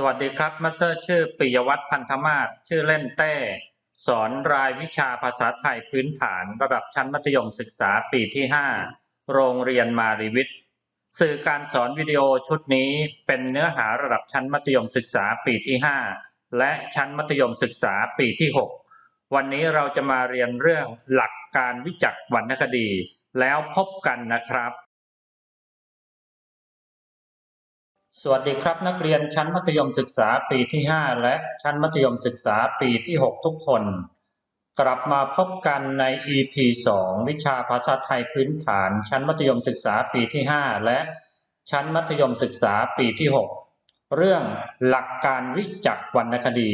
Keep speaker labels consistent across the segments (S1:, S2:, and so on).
S1: สวัสดีครับมาสเตอร์ชื่อปิยวัฒน์พันธมาศชื่อเล่นเต้ สอนรายวิชาภาษาไทยพื้นฐาน ระดับชั้นมัธยมศึกษาปีที่ 5 โรงเรียนมารีวิทย์สื่อการสอนวิดีโอชุดนี้เป็นเนื้อหาระดับชั้นมัธยมศึกษาปีที่ 5 และชั้นมัธยมศึกษาปีที่ 6 วันนี้เราจะมาเรียนเรื่องหลักการวิจักวรรณคดี แล้วพบกันนะครับ สวัสดีครับนักเรียนชั้นมัธยมศึกษาปีที่ 5 และชั้นมัธยมศึกษาปีที่ 6 ทุกคน กลับมาพบกันใน EP 2 วิชาภาษาไทยพื้นฐาน ชั้นมัธยมศึกษาปีที่ 5 และชั้นมัธยมศึกษาปีที่ 6 เรื่องหลักการวิจักวรรณคดี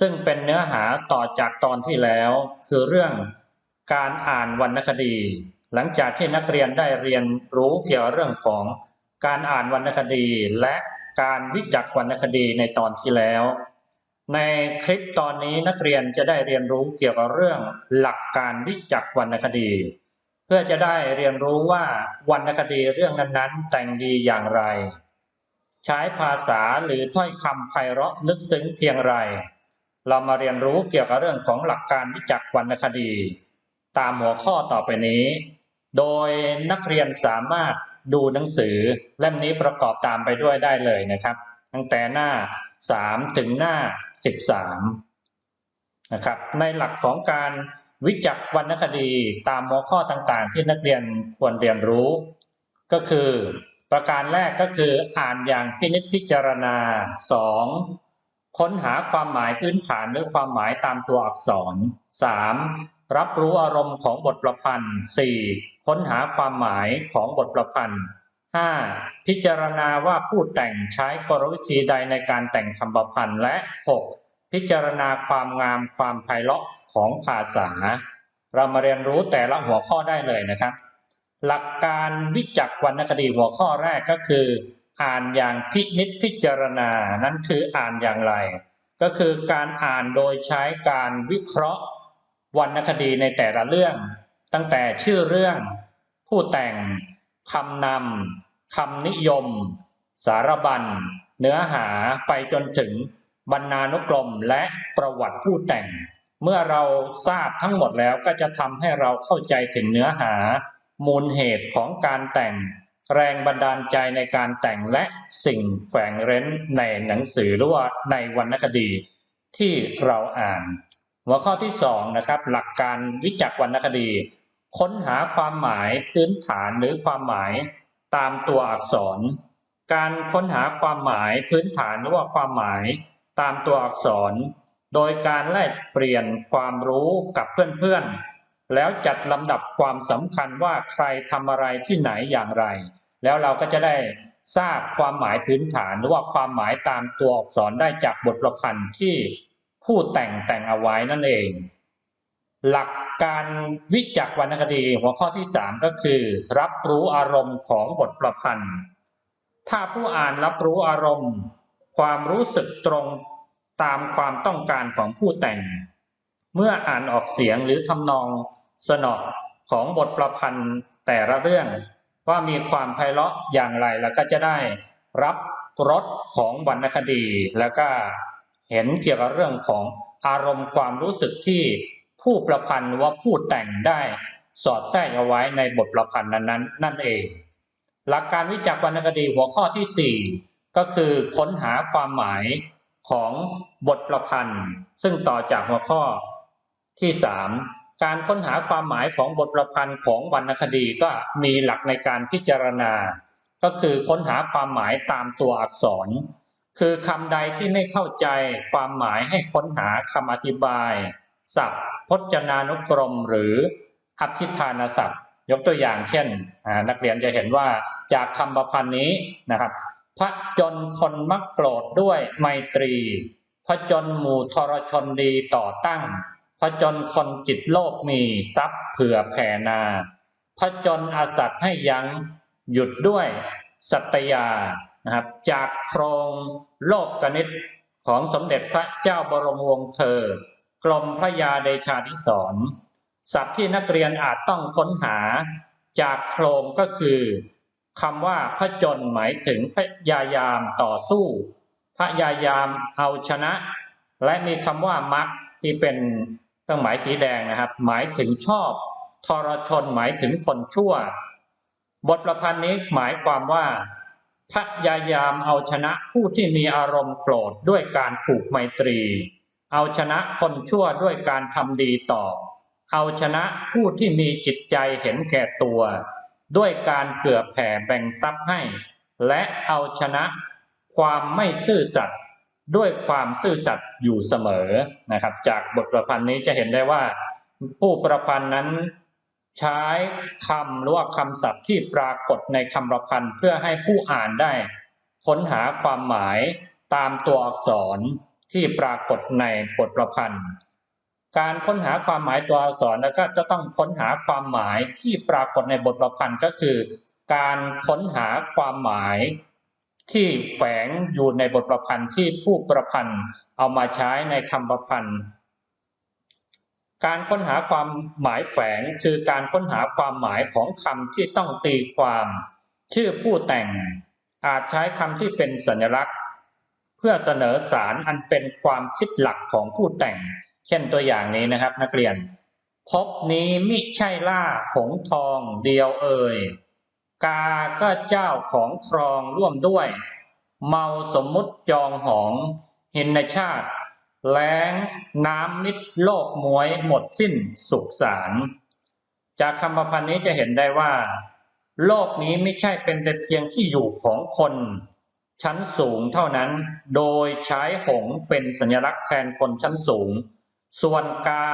S1: ซึ่งเป็นเนื้อหาต่อจากตอนที่แล้ว คือเรื่องการอ่านวรรณคดี หลังจากที่นักเรียนได้เรียนรู้เกี่ยวกับเรื่องของ การอ่านวรรณคดีและการวิจักวรรณคดีในตอนที่แล้ว ในคลิปตอนนี้นักเรียนจะได้เรียนรู้เกี่ยวกับเรื่องหลักการวิจักวรรณคดี เพื่อจะได้เรียนรู้ว่าวรรณคดีเรื่องนั้นๆ แต่งดีอย่างไร ใช้ภาษาหรือถ้อยคำไพเราะลึกซึ้งเพียงไร เรามาเรียนรู้เกี่ยวกับเรื่องของหลักการวิจักวรรณคดี ตามหัวข้อต่อไปนี้ โดยนักเรียนสามารถ ดูหนังสือเล่มนี้ประกอบตามไปด้วยได้เลยนะครับ ตั้งแต่หน้า 3 ถึงหน้า 13 นะครับ ในหลักของการวิจักวรรณคดีตามหัวข้อต่างๆ ที่นักเรียนควรเรียนรู้ ก็คือประการแรกก็คืออ่านอย่างพินิจพิจารณา 2. ค้นหาความหมายพื้นฐานหรือความหมายตามตัวอักษร 3. รับรู้อารมณ์ของบทประพันธ์ 4. ค้นหาความหมายของบทประพันธ์ 5. พิจารณาว่าผู้แต่งใช้กลวิธีใดในการแต่งคำประพันธ์และ 6. พิจารณาความงามความไพเราะของภาษา เรามาเรียนรู้แต่ละหัวข้อได้เลยนะครับ หลักการวิจักวรรณคดีหัวข้อแรกก็คือ อ่านอย่างพินิจพิจารณานั้นคืออ่านอย่างไร ก็คือการอ่านโดยใช้การวิเคราะห์วรรณคดีในแต่ละเรื่อง ตั้งแต่ชื่อเรื่อง ผู้แต่งคำนำคำนิยม สารบัญ เนื้อหาไปจนถึงบรรณานุกรมและประวัติผู้แต่ง เมื่อเราทราบทั้งหมดแล้วก็จะทำให้เราเข้าใจถึงเนื้อหา มูลเหตุของการแต่ง แรงบันดาลใจในการแต่งและสิ่งแฝงเร้นในหนังสือหรือว่าในวรรณคดีที่เราอ่าน หัวข้อที่สองนะครับหลักการวิจักวรรณคดี ค้นหาความหมายพื้นฐานหรือความหมายตามตัวอักษร การค้นหาความหมายพื้นฐานหรือว่าความหมายตามตัวอักษร โดยการแลกเปลี่ยนความรู้กับเพื่อนๆ แล้วจัดลำดับความสำคัญว่าใครทำอะไรที่ไหนอย่างไร แล้วเราก็จะได้ทราบความหมายพื้นฐานหรือว่าความหมายตามตัวอักษรได้จากบทประพันธ์ที่ ผู้แต่งแต่งเอาไว้นั่นเอง หลักการวิจักวรรณคดีหัวข้อที่ 3 ก็คือ รับรู้อารมณ์ของบทประพันธ์ ถ้าผู้อ่านรับรู้อารมณ์ ความรู้สึกตรงตามความต้องการของผู้แต่ง เมื่ออ่านออกเสียงหรือทำนองสนอของบทประพันธ์แต่ละเรื่อง ว่ามีความไพเราะอย่างไรแล้วก็จะได้รับรสของวรรณคดีแล้วก็ เห็นเกี่ยวกับเรื่องของอารมณ์ความรู้สึกที่ผู้ประพันธ์ว่าผู้แต่งได้สอดแทรกเอาไว้ในบทประพันธ์นั้นๆ นั่นเอง หลักการวิจักษ์วรรณคดีหัวข้อที่ 4 ก็คือค้นหาความหมายของบทประพันธ์ ซึ่งต่อจากหัวข้อที่ 3 การค้นหาความหมายของบทประพันธ์ของวรรณคดีก็มีหลักในการพิจารณา ก็คือค้นหาความหมายตามตัวอักษร คือคำใดที่ไม่เข้าใจความหมายให้ค้นหาคำอธิบาย ศัพท์ พจนานุกรม หรืออภิธานศัพท์ ยกตัวอย่างเช่น นักเรียนจะเห็นว่าจากคำประพันธ์นี้นะครับ พระจนคนมักโปรดด้วยไมตรี พระจนหมู่ทรชนดีต่อตั้ง พระจนคนจิตโลภมีทรัพย์เผื่อแผ่นา พระจนอาสัตให้ยัง้งหยุดด้วย สัตยา นะครับ จากโครงโลกกนิษฐ์ของสมเด็จพระเจ้าบรมวงศ์เธอ กรมพระยาเดชาธิสรณ์ศัพท์ที่นักเรียนอาจต้องค้นหา จากโครงก็คือคำว่าพระจนหมายถึงพยายามต่อสู้ พยายามเอาชนะ และมีคำว่ามักที่เป็นเครื่องหมายสีแดงนะครับ หมายถึงชอบ ทรชนหมายถึงคนชั่ว บทประพันธ์นี้หมายความว่า พยายามเอาชนะผู้ที่มีอารมณ์โกรธด้วยการผูกไมตรี เอาชนะคนชั่วด้วยการทำดีต่อ เอาชนะผู้ที่มีจิตใจเห็นแก่ตัว ด้วยการเผื่อแผ่แบ่งทรัพย์ให้ และเอาชนะความไม่ซื่อสัตย์ด้วยความซื่อสัตย์อยู่เสมอนะครับ จากบทประพันธ์นี้จะเห็นได้ว่าผู้ประพันธ์นั้น ใช้คำหรือว่าคำศัพท์ที่ปรากฏในคำประพันธ์เพื่อให้ผู้อ่านได้ ค้นหาความหมายตามตัวอักษรที่ปรากฏในบทประพันธ์ การค้นหาความหมายตัวอักษรแล้วก็จะต้องค้นหาความหมายที่ปรากฏในบทประพันธ์ก็คือ การค้นหาความหมายที่แฝงอยู่ในบทประพันธ์ที่ผู้ประพันธ์เอามาใช้ในคำประพันธ์ การค้นหาความหมายแฝงคือการค้นหาความหมายของคำที่ต้องตีความ ชื่อผู้แต่ง อาจใช้คำที่เป็นสัญลักษณ์ เพื่อเสนอสารอันเป็นความคิดหลักของผู้แต่ง เช่นตัวอย่างนี้นะครับ นักเรียน พบนี้มิใช่ล่าหงทองเดียวเอ่ยกาก็เจ้าของครองร่วมด้วย เมาสมมุติจองหองเห็นนชาติ แล้งน้ำมิดโลกมวยหมดสิ้นสุขสารจากคำพันธ์นี้จะเห็นได้ว่า โลกนี้ไม่ใช่เป็นแต่เพียงที่อยู่ของคน ชั้นสูงเท่านั้น โดยใช้หงเป็นสัญลักษณ์แทนคนชั้นสูง ส่วนกา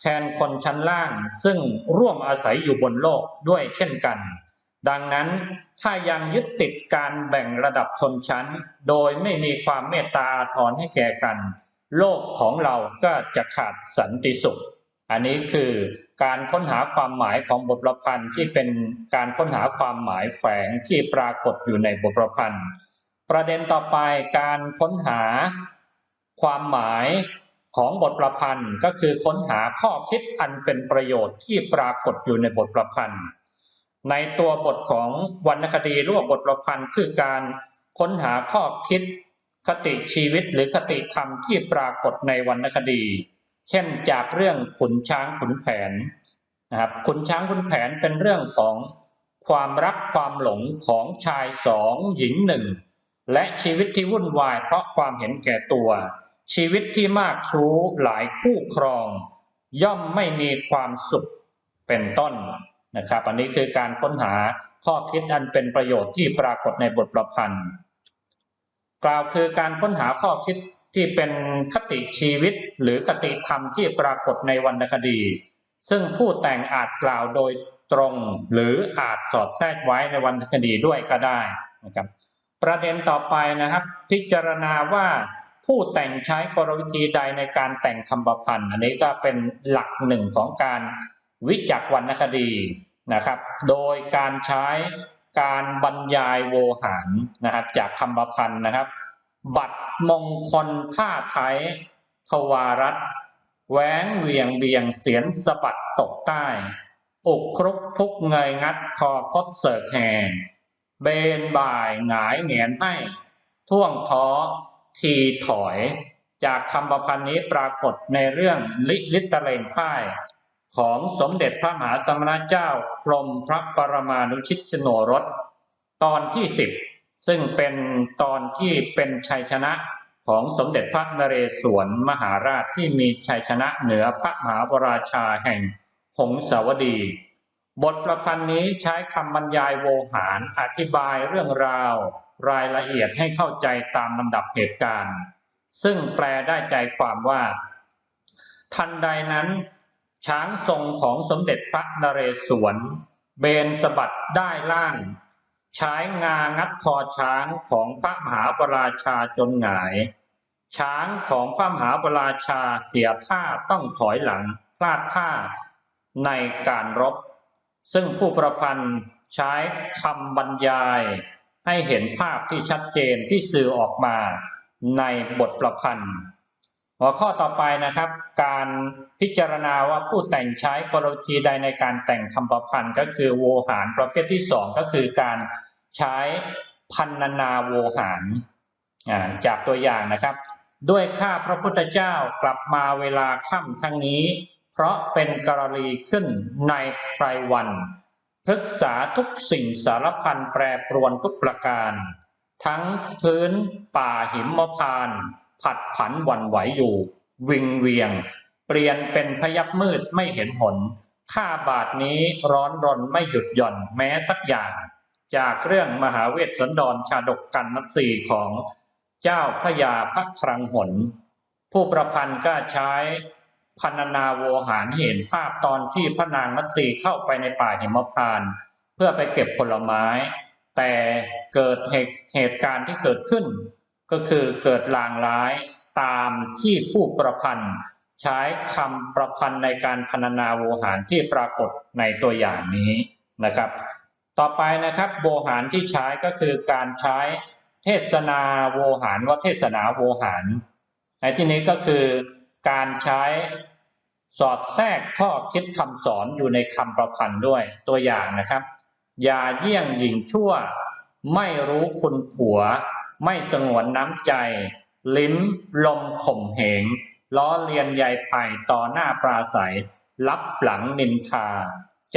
S1: แทนคนชั้นล่าง ซึ่งร่วมอาศัยอยู่บนโลกด้วยเช่นกัน ดังนั้นถ้ายังยึดติดการแบ่งระดับชนชั้น โดยไม่มีความเมตตาอาทรให้แก่กัน โลกของเราก็จะขาดสันติสุข อันนี้คือการค้นหาความหมายของบทประพันธ์ที่เป็นการค้นหาความหมายแฝงที่ปรากฏอยู่ในบทประพันธ์ ประเด็นต่อไปการค้นหาความหมายของบทประพันธ์ก็คือค้นหาข้อคิดอันเป็นประโยชน์ที่ปรากฏอยู่ในบทประพันธ์ ในตัวบทของวรรณคดีหรือว่าบทประพันธ์คือการค้นหาข้อคิด คติชีวิตหรือคติธรรมที่ปรากฏในวรรณคดี เช่นจากเรื่องขุนช้างขุนแผนนะครับขุนช้างขุนแผนเป็นเรื่องของความรักความหลงของชายสองหญิงหนึ่งและชีวิตที่วุ่นวายเพราะความเห็นแก่ตัว ชีวิตที่มากชู้หลายคู่ครอง ย่อมไม่มีความสุขเป็นต้นนะครับ อันนี้คือการค้นหาข้อคิดอันเป็นประโยชน์ที่ปรากฏในบทประพันธ์ กล่าวคือการค้นหาข้อคิดที่เป็นคติชีวิตหรือคติธรรมที่ปรากฏในวรรณคดี ซึ่งผู้แต่งอาจกล่าวโดยตรง หรืออาจสอดแทรกไว้ในวรรณคดีด้วยก็ได้นะครับประเด็นต่อไปนะครับ พิจารณาว่าผู้แต่งใช้กลวิธีใดในการแต่งคำประพันธ์ อันนี้ก็เป็นหลักหนึ่งของการวิจักษ์วรรณคดีนะครับ โดยการใช้ การบรรยายโวหารนะครับ จากคำประพันธ์นะครับ บัตรมงคลผ้าไทยทวารัตแหวงเวียงเบียงเสียนสะบัดตกใต้อกครุกทุกเงยงัดคอคดเสิร์กแห่เบนบ่ายหงายเหงียนให้ ท่วงท้อทีถอย จากคำประพันธ์นี้ปรากฏในเรื่องลิลิตะเลงพ่าย ของสมเด็จพระมหาสมณเจ้ากรมพระปรมานุชิตชโนรส ตอนที่สิบซึ่งเป็นตอนที่เป็นชัยชนะของสมเด็จพระนเรศวรมหาราชที่มีชัยชนะเหนือพระมหาวราชาแห่งหงสาวดี บทประพันธ์นี้ใช้คำบรรยายโวหารอธิบายเรื่องราว รายละเอียดให้เข้าใจตามลำดับเหตุการณ์ ซึ่งแปลได้ใจความว่า ทันใดนั้น ช้างทรงของสมเด็จพระนเรศวร เบนสะบัดได้ล่าง ใช้งางัดคอช้างของพระมหาปราชาจนหงาย ช้างของพระมหาปราชาเสียท่าต้องถอยหลังพลาดท่าในการรบ ซึ่งผู้ประพันธ์ใช้คำบรรยายให้เห็นภาพที่ชัดเจนที่สื่อออกมาในบทประพันธ์ หัวข้อต่อไปนะครับ การพิจารณาว่าผู้แต่งใช้กลวิธีใดในการแต่งคำประพันธ์ก็คือโวหารประเภทที่สองก็คือการใช้พันนานาโวหารจากตัวอย่างนะครับ ด้วยข้าพระพุทธเจ้ากลับมาเวลาค่ำทั้งนี้ เพราะเป็นกรณีขึ้นในไพรวันพฤกษาทุกสิ่งสารพันแปรปรวนทุกประการ ทั้งพื้นป่าหิมพาน ผัดผันวันไหวอยู่ วิงเวียง เปลี่ยนเป็นพยับมืดไม่เห็นหนข้าบาทนี้ร้อนรนไม่หยุดหย่อนแม้สักอย่าง จากเรื่องมหาเวสสันดรชาดกกันมัสีของเจ้าพระยาพระครังหน ผู้ประพันธ์ก็ใช้พันนาโวหารเห็นภาพตอนที่พระนางมัตสีเข้าไปในป่าหิมพานต์เพื่อไปเก็บผลไม้ แต่เกิดเหตุการณ์ที่เกิดขึ้น ก็คือเกิดลางร้ายตามที่ผู้ประพันธ์ ใช้คำประพันธ์ในการพรรณนาโวหารที่ปรากฏในตัวอย่างนี้นะครับ ต่อไปนะครับโวหารที่ใช้ก็คือการใช้เทศนาโวหารว่าเทศนาโวหารในที่นี้ก็คือการใช้สอดแทรกข้อคิดคำสอนอยู่ในคำประพันธ์ด้วยตัวอย่างนะครับ อย่าเยี่ยงหญิงชั่ว ไม่รู้คุณผัว ไม่สงวนน้ำใจ ลิ้มลมข่มเหง ล้อเลียนยายไผ่ต่อหน้าปราศัยลับหลังนินทา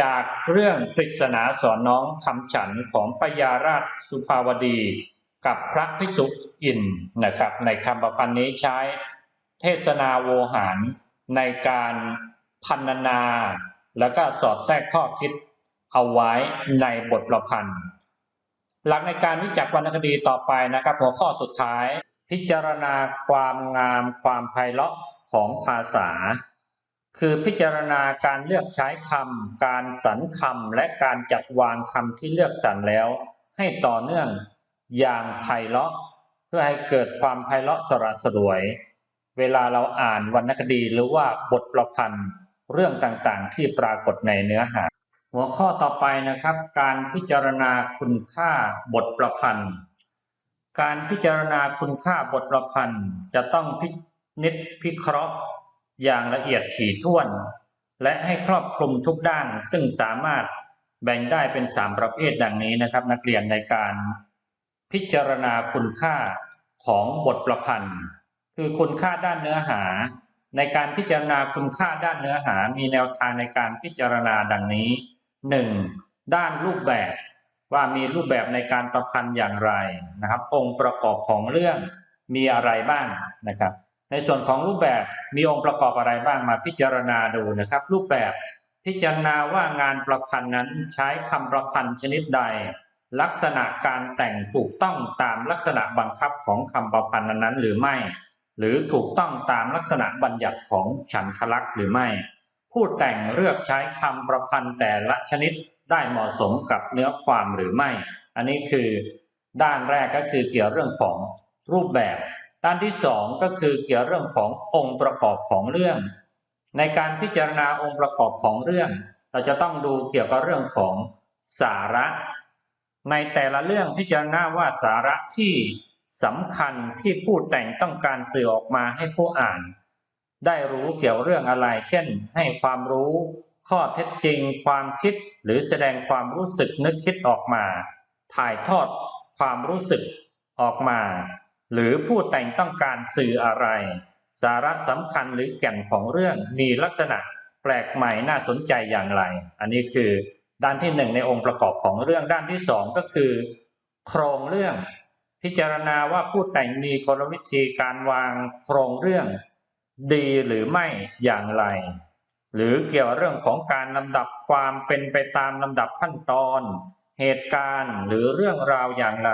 S1: จากเรื่องปริศนาสอนน้องคำฉันของพญาราชสุภาวดี กับพระพิสุอินนะครับ ในคำประพันธ์นี้ใช้เทศนาโวหารในการพันนา แล้วก็สอดแทรกข้อคิดเอาไว้ในบทประพันธ์ หลักในการวิจักวรรณคดีต่อไปนะครับ หัวข้อสุดท้าย พิจารณาความงามความไพเราะของภาษา คือพิจารณาการเลือกใช้คำการสรรคำและการจัดวางคำที่เลือกสรรแล้ว ให้ต่อเนื่องอย่างไพเราะ เพื่อให้เกิดความไพเราะสระสวย เวลาเราอ่านวรรณคดีหรือว่าบทประพันธ์เรื่องต่างๆ ที่ปรากฏในเนื้อหา หัวข้อต่อไปนะครับ การพิจารณาคุณค่าบทประพันธ์ การพิจารณาคุณค่าบทประพันธ์จะต้องพินิจพิเคราะห์อย่างละเอียดถี่ถ้วน และให้ครอบคลุมทุกด้านซึ่งสามารถแบ่งได้เป็นสามประเภทดังนี้นะครับ นักเรียนในการพิจารณาคุณค่าของบทประพันธ์ คือคุณค่าด้านเนื้อหา ในการพิจารณาคุณค่าด้านเนื้อหา มีแนวทางในการพิจารณาดังนี้ 1. ด้านรูปแบบว่ามีรูปแบบในการประพันธ์อย่างไรนะครับ องค์ประกอบของเรื่องมีอะไรบ้างนะครับ ในส่วนของรูปแบบมีองค์ประกอบอะไรบ้างมาพิจารณาดูนะครับ รูปแบบพิจารณาว่างานประพันธ์นั้นใช้คำประพันธ์ชนิดใด ลักษณะการแต่งถูกต้องตามลักษณะบังคับของคำประพันธ์นั้นหรือไม่ หรือถูกต้องตามลักษณะบัญญัติของฉันทลักษณ์หรือไม่ ผู้แต่งเลือกใช้คำประพันธ์แต่ละชนิดได้เหมาะสมกับเนื้อความหรือไม่ อันนี้คือด้านแรกก็คือเกี่ยวเรื่องของรูปแบบ ด้านที่สองก็คือเกี่ยวเรื่องขององค์ประกอบของเรื่อง ในการพิจารณาองค์ประกอบของเรื่อง เราจะต้องดูเกี่ยวกับเรื่องของสาระ ในแต่ละเรื่องพิจารณาว่าสาระที่สำคัญที่ผู้แต่งต้องการสื่อออกมาให้ผู้อ่าน ได้รู้เกี่ยวเรื่องอะไร เช่น ให้ความรู้ข้อเท็จจริง ความคิดหรือแสดงความรู้สึกนึกคิดออกมา ถ่ายทอดความรู้สึกออกมา หรือผู้แต่งต้องการสื่ออะไร สาระสำคัญหรือแก่นของเรื่องมีลักษณะแปลกใหม่น่าสนใจอย่างไร อันนี้คือด้านที่หนึ่งในองค์ประกอบของเรื่องด้านที่สองก็คือ โครงเรื่อง พิจารณาว่าผู้แต่งมีกลวิธีการวางโครงเรื่อง ดีหรือไม่อย่างไร หรือเกี่ยวเรื่องของการลำดับความเป็นไปตามลำดับขั้นตอน เหตุการณ์หรือเรื่องราวอย่างไร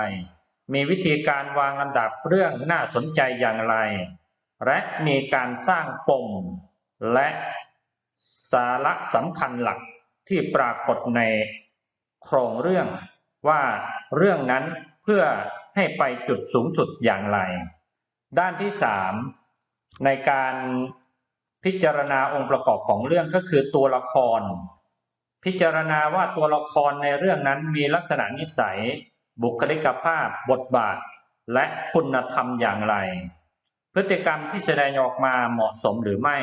S1: มีวิธีการวางลำดับเรื่องน่าสนใจอย่างไร และมีการสร้างปม และสาระสำคัญหลักที่ปรากฏในโครงเรื่องว่าเรื่องนั้นเพื่อให้ไปจุดสูงสุดอย่างไร ด้านที่สาม ในการพิจารณาองค์ประกอบของเรื่องก็คือตัวละคร พิจารณาว่าตัวละครในเรื่องนั้นมีลักษณะนิสัย บุคลิกภาพ บทบาท และคุณธรรมอย่างไร พฤติกรรมที่แสดงออกมาเหมาะสมหรือไม่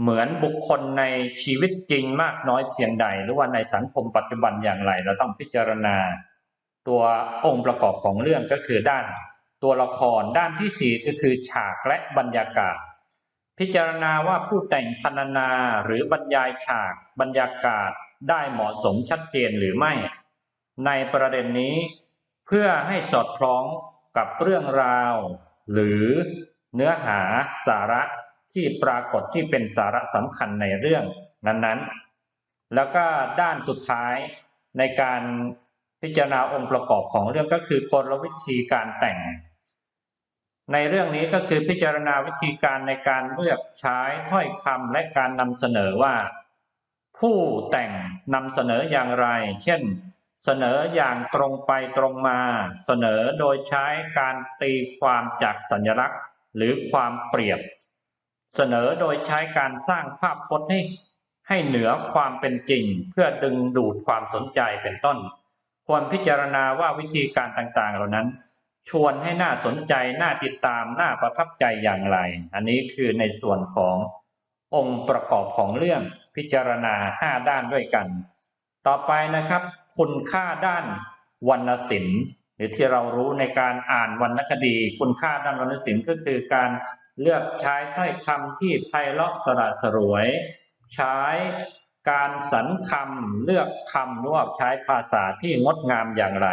S1: เหมือนบุคคลในชีวิตจริงมากน้อยเพียงใด หรือว่าในสังคมปัจจุบันอย่างไร เราต้องพิจารณา ตัวองค์ประกอบของเรื่องก็คือด้าน ตัวละครด้านที่สี่ก็คือฉากและบรรยากาศ พิจารณาว่าผู้แต่งพรรณนาหรือบรรยายฉากบรรยากาศได้เหมาะสมชัดเจนหรือไม่ ในประเด็นนี้ เพื่อให้สอดคล้องกับเรื่องราว หรือเนื้อหาสาระที่ปรากฏที่เป็นสาระสำคัญในเรื่องนั้นๆ แล้วก็ด้านสุดท้ายในการ พิจารณาองค์ประกอบของเรื่องก็คือกลวิธีการแต่ง ในเรื่องนี้ก็คือพิจารณาวิธีการในการเลือกใช้ถ้อยคำและการนำเสนอว่า ผู้แต่งนำเสนออย่างไร เช่น เสนออย่างตรงไปตรงมา เสนอโดยใช้การตีความจากสัญลักษณ์ หรือความเปรียบ เสนอโดยใช้การสร้างภาพพจน์ให้ให้เหนือความเป็นจริง เพื่อดึงดูดความสนใจเป็นต้น ควรพิจารณาว่าวิธีการต่างๆ เหล่านั้น ชวนให้น่าสนใจ น่าติดตาม น่าประทับใจอย่างไร อันนี้คือในส่วนขององค์ประกอบของเรื่องพิจารณา5ด้านด้วยกัน ต่อไปนะครับ คุณค่าด้านวรรณศิลป์หรือที่เรารู้ในการอ่านวรรณคดี คุณค่าด้านวรรณศิลป์ก็คือการเลือกใช้ถ้อยคำที่ไพเราะสระสรวย ใช้ การสรรคำเลือกคำหรือว่าใช้ภาษาที่งดงามอย่างไร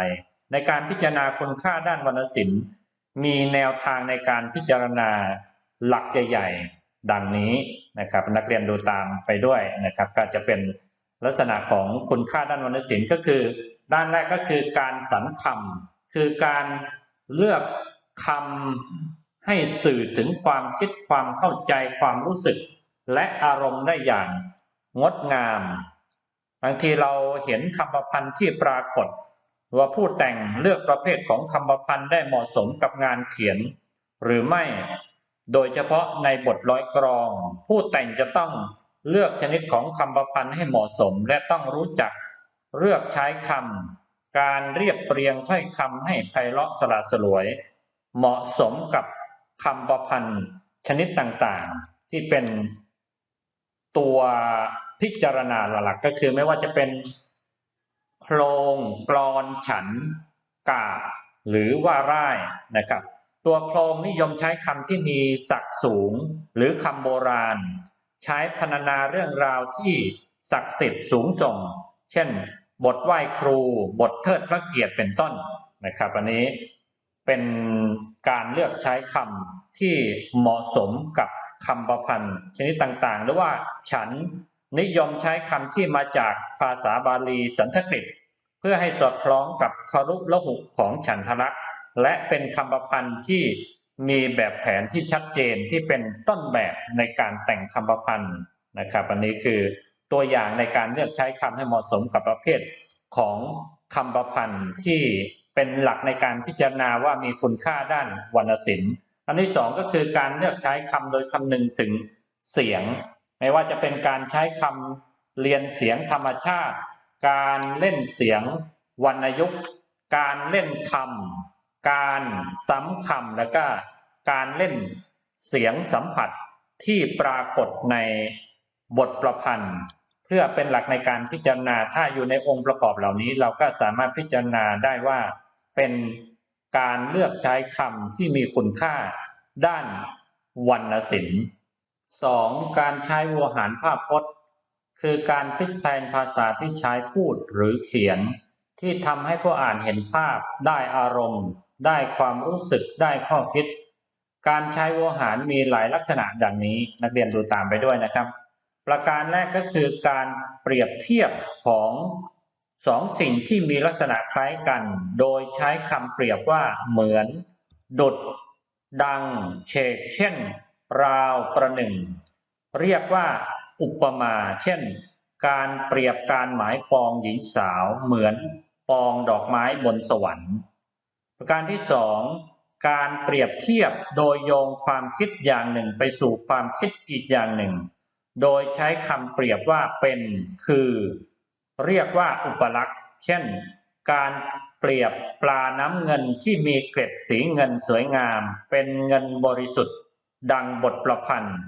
S1: ในการพิจารณาคุณค่าด้านวรรณศิลป์ มีแนวทางในการพิจารณาหลักใหญ่ๆดังนี้นะครับ นักเรียนดูตามไปด้วยนะครับ ก็จะเป็นลักษณะของคุณค่าด้านวรรณศิลป์ก็คือ ด้านแรกก็คือการสรรคำคือการเลือกคำให้สื่อถึงความคิดความเข้าใจความรู้สึก และอารมณ์ได้อย่าง งดงาม บางทีเราเห็นคำประพันธ์ที่ปรากฏ ว่าผู้แต่งเลือกประเภทของคำประพันธ์ได้เหมาะสมกับงานเขียน หรือไม่ โดยเฉพาะในบทร้อยกรอง ผู้แต่งจะต้องเลือกชนิดของคำประพันธ์ให้เหมาะสมและต้องรู้จักเลือกใช้คำการเรียบเรียงถ้อยคำให้ไพเราะสละสลวย เหมาะสมกับคำประพันธ์ชนิดต่างๆ ที่เป็นตัว พิจารณาหลักๆก็คือไม่ว่าจะเป็นโครงกรอนฉันกาบหรือว่าร่ายนะครับ ตัวโครงนิยมใช้คำที่มีศักดิ์สูง หรือคำโบราณ ใช้พรรณนาเรื่องราวที่ศักดิ์สิทธิ์สูงส่ง เช่น บทไหว้ครู บทเทิดพระเกียรติเป็นต้นนะครับ อันนี้เป็นการเลือกใช้คำที่เหมาะสมกับคำประพันธ์ชนิดต่างๆ หรือว่าฉัน นิยมใช้คำที่มาจากภาษาบาลีสันสกฤตเพื่อให้สอดคล้องกับคารุละหุของฉันทลักษ์และเป็นคำประพันธ์ที่มีแบบแผนที่ชัดเจนที่เป็นต้นแบบในการแต่งคำประพันธ์นะครับ อันนี้คือตัวอย่างในการเลือกใช้คำให้เหมาะสมกับประเภทของคำประพันธ์ที่เป็นหลักในการพิจารณาว่ามีคุณค่าด้านวรรณศิลป์ อันที่สองก็คือการเลือกใช้คำโดยคำนึงถึงเสียง ไม่ว่าจะเป็นการใช้คำเรียนเสียงธรรมชาติ การเล่นเสียงวรรณยุกต์ การเล่นคำการซ้ำคำแล้วก็การเล่นเสียงสัมผัสที่ปรากฏในบทประพันธ์ เพื่อเป็นหลักในการพิจารณาถ้าอยู่ในองค์ประกอบเหล่านี้ เราก็สามารถพิจารณาได้ว่าเป็นการเลือกใช้คำที่มีคุณค่าด้านวรรณศิลป์ สองการใช้วัวหารภาพพจน์ คือการพลิกแปลงภาษาที่ใช้พูดหรือเขียน ที่ทำให้ผู้อ่านเห็นภาพ ได้อารมณ์ ได้ความรู้สึกได้ข้อคิด การใช้วัวหารมีหลายลักษณะดังนี้ นักเรียนดูตามไปด้วยนะครับ ประการแรกก็คือการเปรียบเทียบของสองสิ่งที่มีลักษณะคล้ายกัน โดยใช้คำเปรียบว่าเหมือน ดุด ดัง เชกเช่น ราวประหนึ่ง เรียกว่าอุปมา เช่น การเปรียบการหมายปองหญิงสาวเหมือนปองดอกไม้บนสวรรค์ ประการที่สองการเปรียบเทียบโดยโยงความคิดอย่างหนึ่งไปสู่ความคิดอีกอย่างหนึ่ง โดยใช้คำเปรียบว่าเป็นคือ เรียกว่าอุปลักษณ์ เช่น การเปรียบปลาน้ำเงินที่มีเกล็ดสีเงินสวยงาม เป็นเงินบริสุทธิ์ ดังบทประพันธ์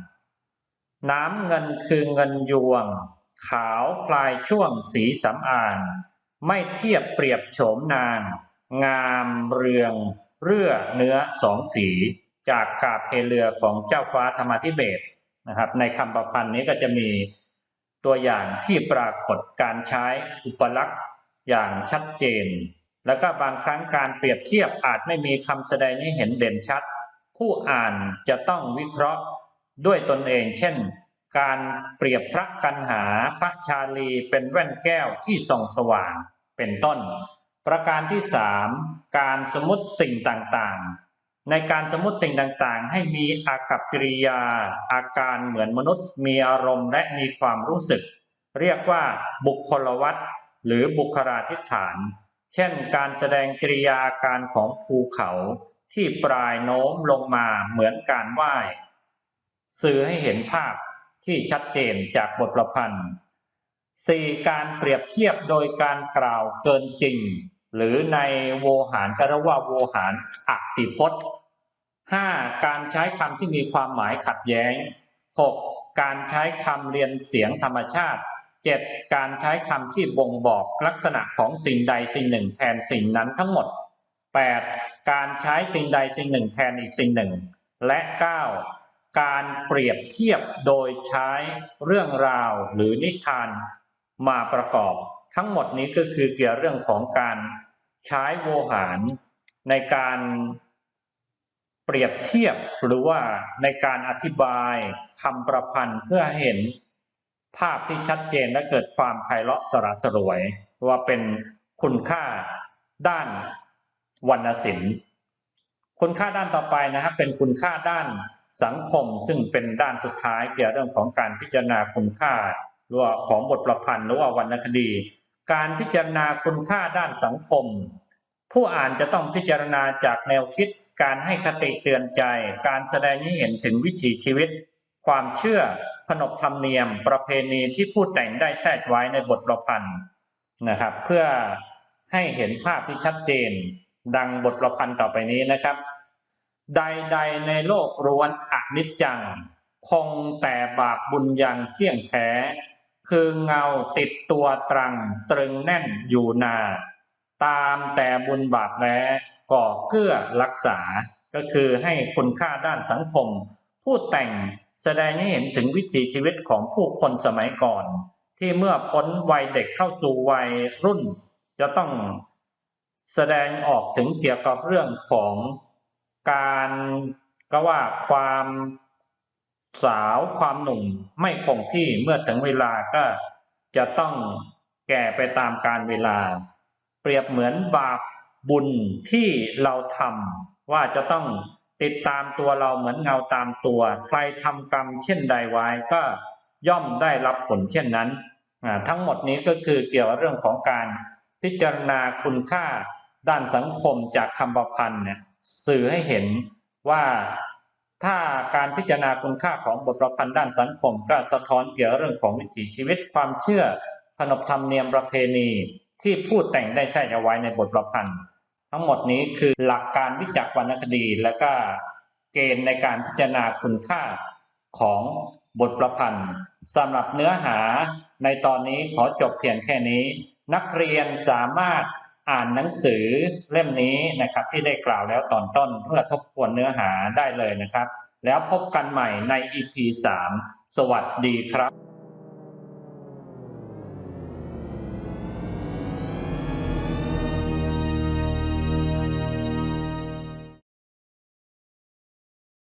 S1: น้ำเงินคือเงินยวง ขาวพลายช่วงสีสำอาง ไม่เทียบเปรียบโฉมนาง งามเรือง เรื่อเนื้อสองสี จากกาบเพเรือของเจ้าฟ้าธรรมธิเบศนะครับ ในคำประพันธ์นี้ก็จะมีตัวอย่างที่ปรากฏการใช้อุปลักษณ์อย่างชัดเจน แล้วก็บางครั้งการเปรียบเทียบอาจไม่มีคำแสดงให้เห็นเด่นชัด ผู้อ่านจะต้องวิเคราะห์ด้วยตนเอง เช่น การเปรียบพระกันหาพระชาลีเป็นแว่นแก้วที่ส่องสว่างเป็นต้น ประการที่สามการสมมติสิ่งต่างๆ ในการสมมติสิ่งต่างๆ ให้มีอากับกิริยา อาการเหมือนมนุษย์ มีอารมณ์และมีความรู้สึก เรียกว่าบุคคลวัตหรือบุคลาธิฐาน เช่น การแสดงกิริยาการของภูเขา ที่ปลายโน้มลงมาเหมือนการไหว้สื่อให้เห็นภาพที่ชัดเจนจากบทประพันธ์ 4. การเปรียบเทียบโดยการกล่าวเกินจริง หรือในโวหารกรียกว่าโวหารอักติพจน์ 5. การใช้คำที่มีความหมายขัดแย้ง 6. การใช้คำเรียนเสียงธรรมชาติ 7. การใช้คำที่บ่งบอกลักษณะของสิ่งใดสิ่งหนึ่งแทนสิ่งนั้นทั้งหมด 8. การใช้สิ่งใดสิ่งหนึ่งแทนอีกสิ่งหนึ่ง และ 9. การเปรียบเทียบโดยใช้เรื่องราวหรือนิทานมาประกอบ ทั้งหมดนี้ก็คือเกี่ยวเรื่องของการใช้โวหารในการเปรียบเทียบหรือว่าในการอธิบายคำประพันธ์เพื่อเห็นภาพที่ชัดเจนและเกิดความไพเราะสระสรวย ว่าเป็นคุณค่าด้าน วรรณศิลป์ คุณค่าด้านต่อไปนะครับ เป็นคุณค่าด้านสังคม ซึ่งเป็นด้านสุดท้ายเกี่ยวเรื่องของการพิจารณาคุณค่าหรือว่าของบทประพันธ์หรือว่าวรรณคดี การพิจารณาคุณค่าด้านสังคม ผู้อ่านจะต้องพิจารณาจากแนวคิด การให้คติเตือนใจ การแสดงให้เห็นถึงวิถีชีวิต ความเชื่อขนบธรรมเนียม ประเพณีที่ผู้แต่งได้แทรกไว้ในบทประพันธ์นะครับ เพื่อให้เห็นภาพที่ชัดเจน ดังบทประพันธ์ต่อไปนี้นะครับ ใดๆในโลกร้วนอนิจจัง คงแต่บาปบุญยังเที่ยงแท้ คือเงาติดตัวตรังตรึงแน่นอยู่นา ตามแต่บุญบาปแล้ก่อเกื้อรักษา ก็คือให้คุณค่าด้านสังคม ผู้แต่งแสดงให้เห็นถึงวิถีชีวิตของผู้คนสมัยก่อน ที่เมื่อพ้นวัยเด็กเข้าสู่วัยรุ่น จะต้อง แสดงออกถึงเกี่ยวกับเรื่องของการก็ว่าความสาวความหนุ่มไม่คงที่เมื่อถึงเวลาก็จะต้องแก่ไปตามการเวลา เปรียบเหมือนบาปบุญที่เราทำว่าจะต้องติดตามตัวเราเหมือนเงาตามตัว ใครทำกรรมเช่นใดไว้ก็ย่อมได้รับผลเช่นนั้น ทั้งหมดนี้ก็คือเกี่ยวกับเรื่องของการพิจารณาคุณค่า ด้านสังคมจากคำประพันธ์เนี่ยสื่อให้เห็นว่าถ้าการพิจารณาคุณค่าของบทประพันธ์ด้านสังคม ก็สะท้อนเกี่ยวกับเรื่องของวิถีชีวิตความเชื่อขนบธรรมเนียมประเพณีที่ผู้แต่งได้ใช้เอาไว้ในบทประพันธ์ ทั้งหมดนี้คือหลักการวิจักรวรรณคดี และก็เกณฑ์ในการพิจารณาคุณค่าของบทประพันธ์สำหรับเนื้อหาในตอนนี้ขอจบเพียงแค่นี้ นักเรียนสามารถ อ่านหนังสือเล่มนี้นะครับ ที่ได้กล่าวแล้วตอนต้นเพื่อทบทวนเนื้อหาได้เลยนะครับ แล้วพบกันใหม่ใน EP 3 สวัสดีครับ